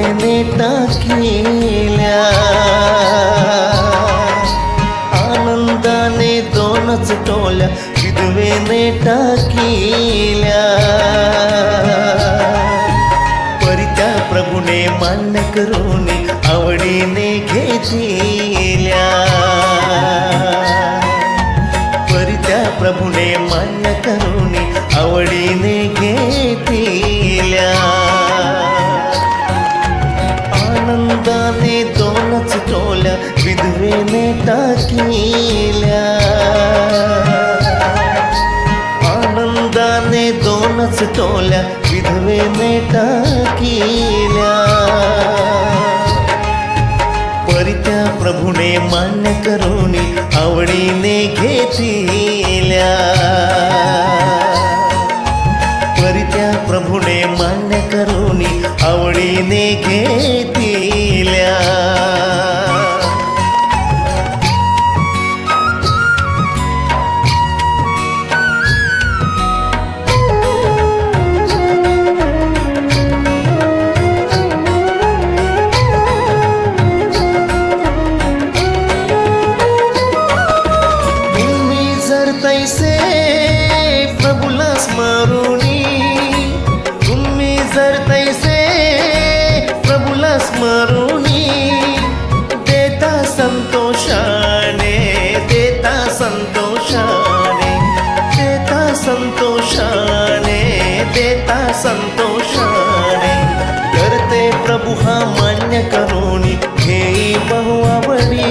मैने टाकल्या आनंदाने दोनच टोल्या शिदवेने टाकिल्या परित्या प्रभूने मान्य करून आवडीने घेजिल्या दोनच विधवेने टाकिल्या आनंदाने दोनच टोल्या विधवेने टाकिल्या परित्या प्रभुने मान्य करून आवडीने घेतल्या परित्या प्रभुने मान्य करून आवडीने घे तैसे प्रभुला स्मरुणी तुम्ही जर तैसे प्रभुला स्मरुणी देता संतोषाने देता संतोषाने देता संतोषाने देता संतोषाने। करते प्रभु हा मान्य करोनी घेई बहु आवडी।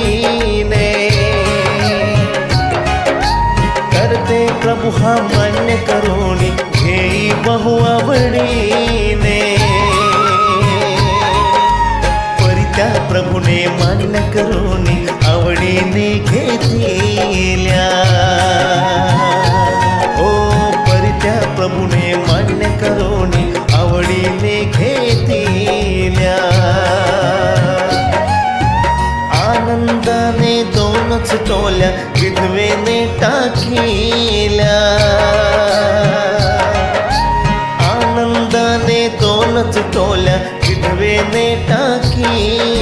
करते प्रभु हा मान्य करोणी. घेई बहु आवडीने. परित्या प्रभुने मान्य करोणी आवडीने घेतल्या ओ परित्या प्रभुने मान्य करोणी आवडीने घेतल्या आनंदाने दोनच टोल्या विधवेने टाकिल्या आनंदाने दोनच टोल्या विधवेने टाकिल्या